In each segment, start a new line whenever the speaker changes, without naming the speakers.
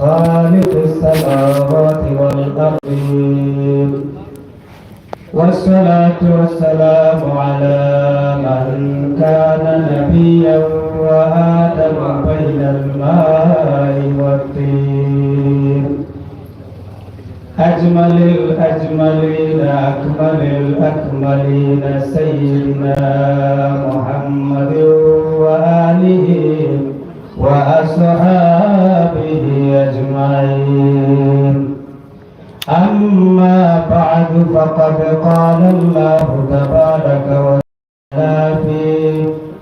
خالق السماوات والأرضين والصلاة والسلام على من كان نبيا وآدم بين الماء والطين. أجمل الأجملين أكمل الأكملين سيدنا محمد وآله وأصحابه. أجمعين. أما بعد فقد قال الله تبارك وتعالى في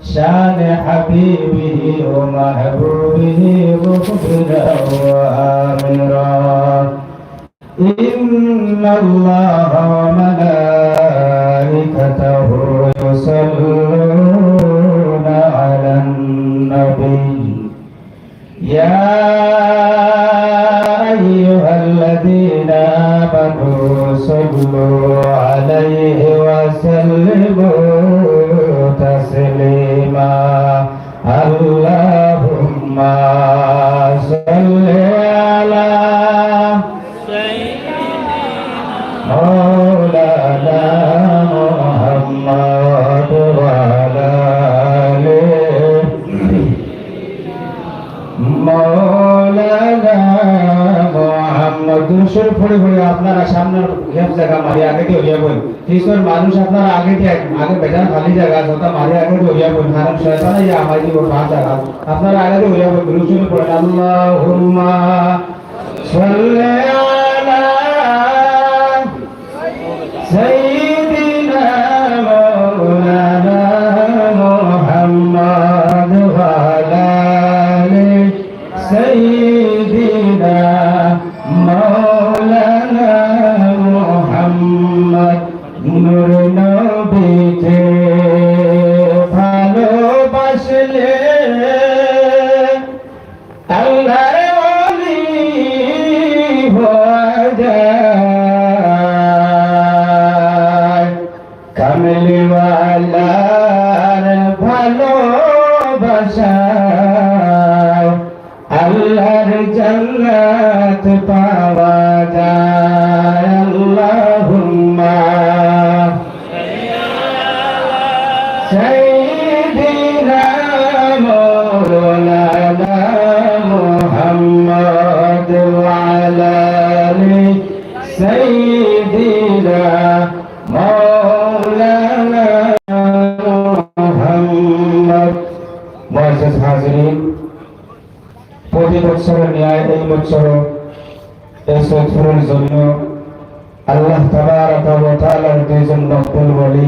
شان حبيبه ومحبوبه مخبرا وآمرا. إن الله وملائكته يصلون على النبي. يا آمنوا صلوا عليه وسلموا تسليما اللهم صل على مولانا محمد وعلى آله مولانا দুশোর পড়ে পড়ে আপনারা সামনের হেফ জায়গা মারি আগে দিয়ে হইয়া বই তিনশোর মানুষ আপনারা আগে দিয়ে আগে বেজান খালি জায়গা যত মারি আগে দিয়ে হইয়া বই কারণ শয়তান ইয়া আমার দিব পাঁচ জায়গা সৈদিনা মৌলানা মোহাম্মদ আলালি সৈদিনা মৌলানা মোহাম্মদ মহাজ হাজরিন প্রতি বছরের ন্যায় এই বছর এই সৈফুরের আল্লাহ তাবার দুইজন নকবুল বলি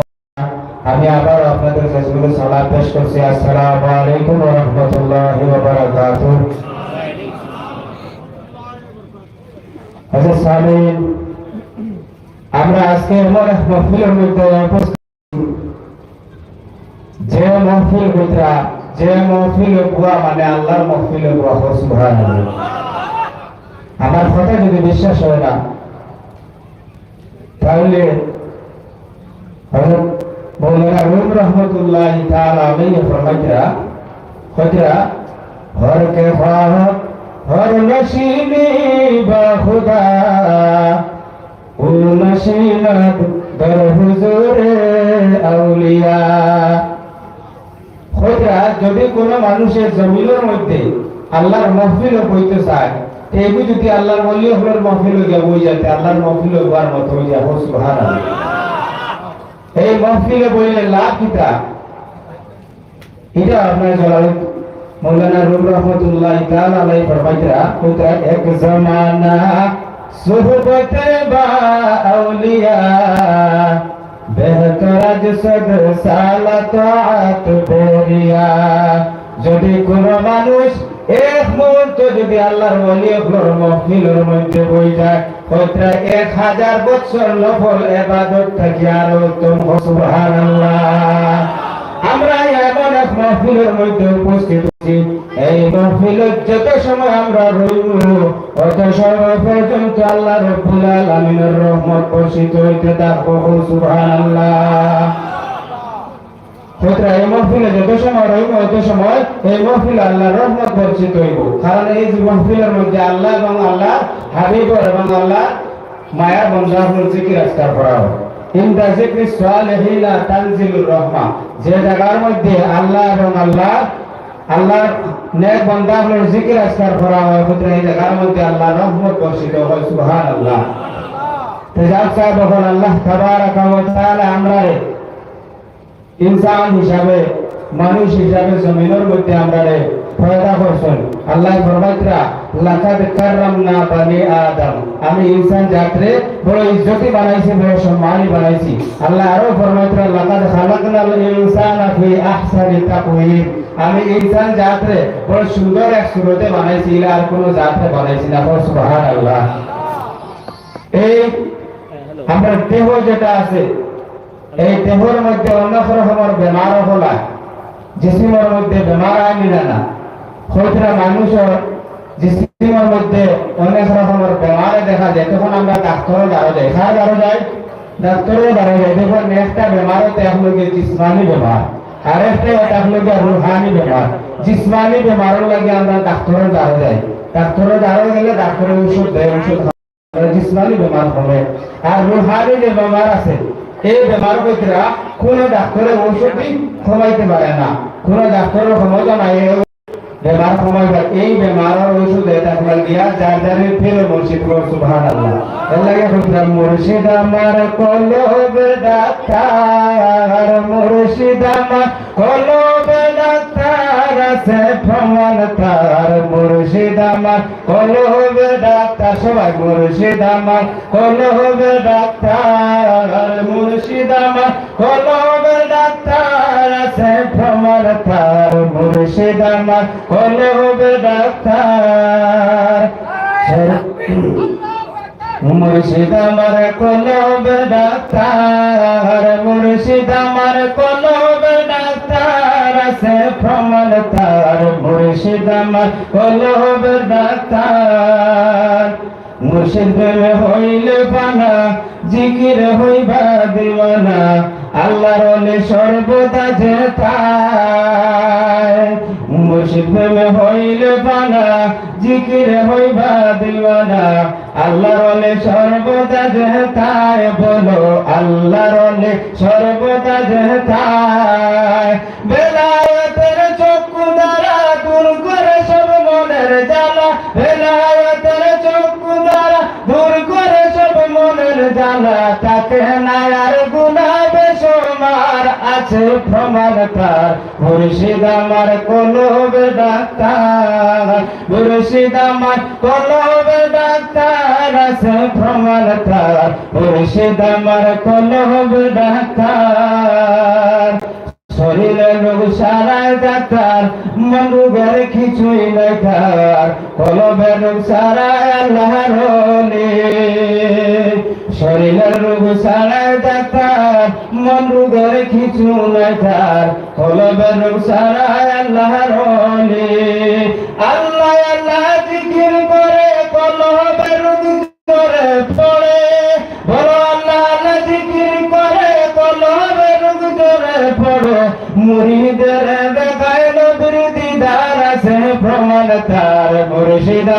আমি আবার আপনাদের ফেসবুকে সালাম পেশ করছি। আসসালামু আলাইকুম ওয়া রাহমাতুল্লাহি ওয়া বারাকাতুহু। হযরত সামিন, আমরা আজকে এমন এক মাহফিলের মধ্যে যে মাহফিল কইরা যে মাহফিল বুয়া মানে আল্লাহর মাহফিল বুয়া সুবহানাল্লাহ। আমার কথা যদি বিশ্বাস হয় না, তাহলে হযরত মৌলানা রুম রহমতুল্লাহ তাআলা আলাইহি ফরমাইতরা কইতরা হর কে খাহ হর নসিবি বা ও নসিনত দর হুজুরে আউলিয়া। কইতরা যদি কোনো মানুষের জমিনের মধ্যে আল্লাহর মাহফিল বইতে চায় এইগুলো যদি আল্লাহর ওলি হলোর মাহফিল গিয়ে বই যাতে আল্লাহর মাহফিল হওয়ার মতো হয়ে যাব সুবহানাল্লাহ। এই মহফিলে বললেন লাভ কিতা? এটা আপনার জলাল? মৌলানা রুম রহমতুল্লাহ তাআলা আলাইহি ফরমাইতরা কোতা এক জামানা সুহবতে বা আউলিয়া, বেহতরাজ সদ সালাত বেরিয়া যদি কোন মানুষ এক মুহূর্ত যদি আল্লাহর মহফিলের মধ্যে বই যায় হয়তো এক হাজার বছর নফল এবাদত থাকি আরও আমরা এমন এক মধ্যে উপস্থিত আছি এই মহফিলের যত সময় আমরা রইব, অত সময় পর্যন্ত আল্লাহ রব্বুল রহমত হইতে থাকব, সুবহানাল্লাহ। সুতরাং এই মহফিলে যত সময় রইব তত সময় এই মহফিল আল্লাহর রহমত বর্ষিত হইব। কারণ এই মহফিলের মধ্যে আল্লাহ এবং আল্লাহ হাবিব এবং আল্লাহ মায়া বন্ধাহুল জিকির আজকার করা হয়। ইন্দা জিক্রি সালেহিনা তানজিলুর রহমা। যে জায়গার মধ্যে আল্লাহ এবং আল্লাহ আল্লাহ নেক বন্ধাহুল জিকির আজকার করা হয় সুতরাং এই জায়গার মধ্যে আল্লাহ রহমত বর্ষিত হয়, সুবহানাল্লাহ। তেজাব সাহেব আল্লাহ তাবারাকা ওয়া তাআলা আমরা ইনসান হিসাবে মানুষ হিসাবে জমিনের মধ্যে আমরা রে পয়দা করছেন। আল্লাহ ফরমাইতরা লাকাদ কাররামনা বানি আদম। আমি ইনসান জাতরে বড় ইজ্জতি বানাইছি বড় সম্মানী বানাইছি। আল্লাহ আরও ফরমাইতরা লাকাদ খালাকনাল ইনসানা ফি আহসানি তাকওয়িম। আমি ইনসান জাতরে বড় সুন্দর এক সুরতে বানাইছি ইলা আর কোনো জাতরে বানাইছি না। সুবহানাল্লাহ। এই আমরা দেহ যেটা আছে এই দেহের মধ্যে অনেক রকমের বেমার হলা। জিসিমের মধ্যে বেমার আইনি না। হয়তো মানুষের জিসিমের মধ্যে অনেক রকমের বেমারে দেখা যায়। তখন আমরা ডাক্তারও দ্বারা যাই। কার দ্বারা যাই? ডাক্তারও দ্বারা যাই। দেখুন, একটা বেমার হতে আপনাকে জিসমানি বেমার। আর একটা আপনাকে রুহানি বেমার। জিসমানি বেমারের লাগে আমরা ডাক্তারের দ্বারা যাই। ডাক্তারের দ্বারা গেলে ডাক্তারের ওষুধ দেয়, ওষুধ জিসমানি বেমার হবে। আর রুহানি যে বেমার আছে এই বেমার ব্যক্তিরা কোন ডাক্তারের ঔষধই কমাইতে পারে না। ডাক্তারের ক্ষমতা নাই বেমার এই বেমারের দিয়া যার যারে ফেরে কলবে ডাক্তার ডাক্তার প্রমাণ তার মুর্শিদ আমার কলবে ডাক্তার, সবাই মুর্শিদ আমার কলবে ডাক্তার, মুর্শিদ আমার কলবে ডাক্তার, আছে প্রমাণ তার, মুর্শিদ আমার কলবে ডাক্তার। মুর্শিদ আমার কলব ডাক্তার, মুর্শিদ আমার কলব ডাক্তার আছে প্রমাণ তার মুর্শিদ আমার কলব ডাক্তার। মুর্শিদ প্রেমে হইলে পানা, জিকির হইবা দিওয়ানা, আল্লাহর ওলে সর্বদা যেতায় মুর্শিদ প্রেমে হইলে পানা, জিকির হইবা দিওয়ানা আল্লাহর সর্বদা যেতায় বলো, আল্লাহর ওলে সর্বদা যেতায় বেলায়েতের চক্ষু দ্বারা দূর করে সব মনের জ্বালা। বেলায়েতের চক্ষু দ্বারা দূর করে সব মনের জ্বালা। তাকে না আর গুণা বেসমার আছে প্রমাণ তার। মুর্শিদ আমার কলবে ডাক্তার। মুর্শিদ আমার কলবে ডাক্তার। আছে প্রমাণ তার কিছুই আল্লাহ রলে শরীরের রোগ সারায় ডাক্তার মন রোগের কিছু লেখার কলবের রোগ সারায় আল্লাহ রলে আল্লাহ আল্লাহ করে পড়ে, বলো আল্লাহ জিকির করে কলবের রোগ করে পড়ে। মুরিদের দেখায় নবীর দিদার আছে প্রমাণ তার মুর্শিদ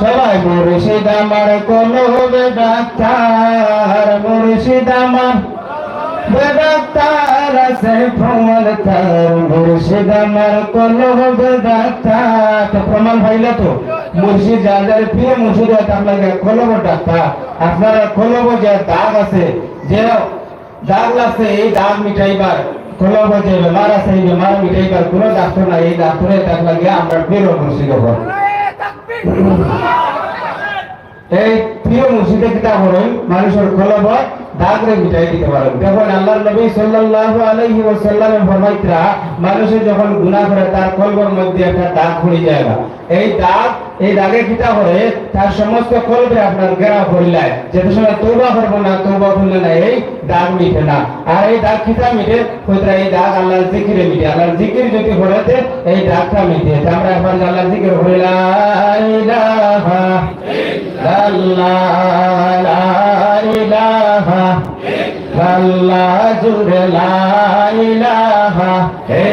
সবাই মুর্শিদ আমার কলবে ডাক্তার মুর্শিদ ডাক্তার আছে প্রমাণ তার মুর্শিদ আমার কলবে ডাক্তার। প্রমাণ হইলে তো? মুর্শিদ যাদের প্রিয় মুর্শিদ আপনাকে কলব ডাক্তার। আপনার কলব যে দাগ আছে, যে দাগ লাগছে, এই দাগ মিটাইবার। কলব যে বেমার আছে, এই বেমার মিটাইবার কোনো ডাক্তার নাই, এই ডাক্তারের দাগ লাগিয়ে আমরা মুর্শিদ হব এই প্রিয় মুর্শিদে কিতা হরই মানুষের কলব দাগরে মিটাই দিতে পারেন। দেখুন, আল্লাহর নবী সাল্লাল্লাহু আলাইহি ওয়াসাল্লামের ফরমাইতরা মানুষে যখন গুনাহ করে, তার কলবের মধ্যে একটা দাগ পড়ে যায় এই দাগ, এই দাগে কিটা করে? তার সমস্ত কলবে আপনার গেরা পড়িলায় যেতে সময় তৌবা করব না তৌবা করলে না এই দাগ মিটে না। আর এই দাগ কিটা মিটে? কইতরা এই দাগ আল্লাহর জিকিরে মিটে। আল্লাহর জিকির যদি হরেতে এই দাগটা মিটে আমরা এখন আল্লাহর জিকির হই লা ইলাহা ইল্লাল্লাহ ইলাহা ইল্লাল্লাহ জুড়ে লা ইলাহা,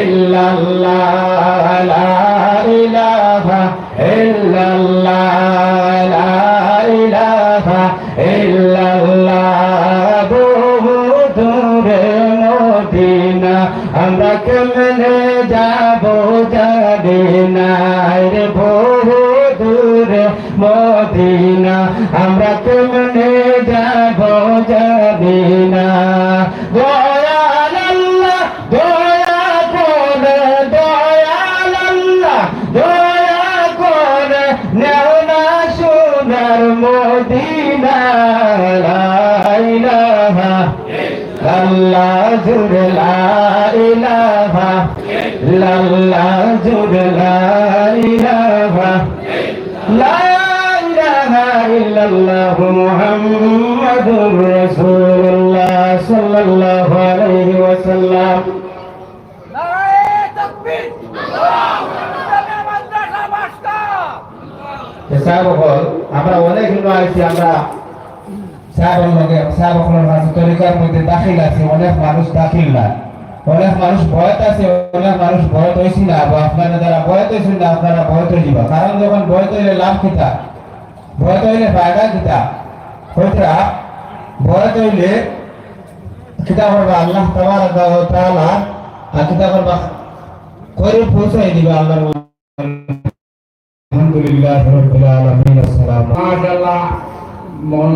ইল্লাল্লাহ, লা ইলাহা, ইল্লাল্লাহ, লা ইলাহা, ইল্লাল্লাহ বহু দূরে মদিনা। আমরা কেমনে যাব যাবে না রে বহু দূরে মদিনা। আমরা কেমনে যাবে আছি আমরা সাহেবের লগে সাহেব কাছে তরিকার মধ্যে অনেক মানুষ না। অনেক মানুষ অনেক মানুষ না আপনারা ভয়ত হয়েছেন না যাবা কারণ যখন লাভ কিতা? ভয়ত হইলে ফায়দা কিতা? হইতা ভয়ত হইলে কিতা করবা আল্লাহ তাবারাক ওয়া তাআলা আর কিতা করবা করে পৌঁছাই দিবা আল্লাহর আলহামদুলিল্লাহ রবিল আলমিন আসসালাম
মাশাআল্লাহ মৌলানা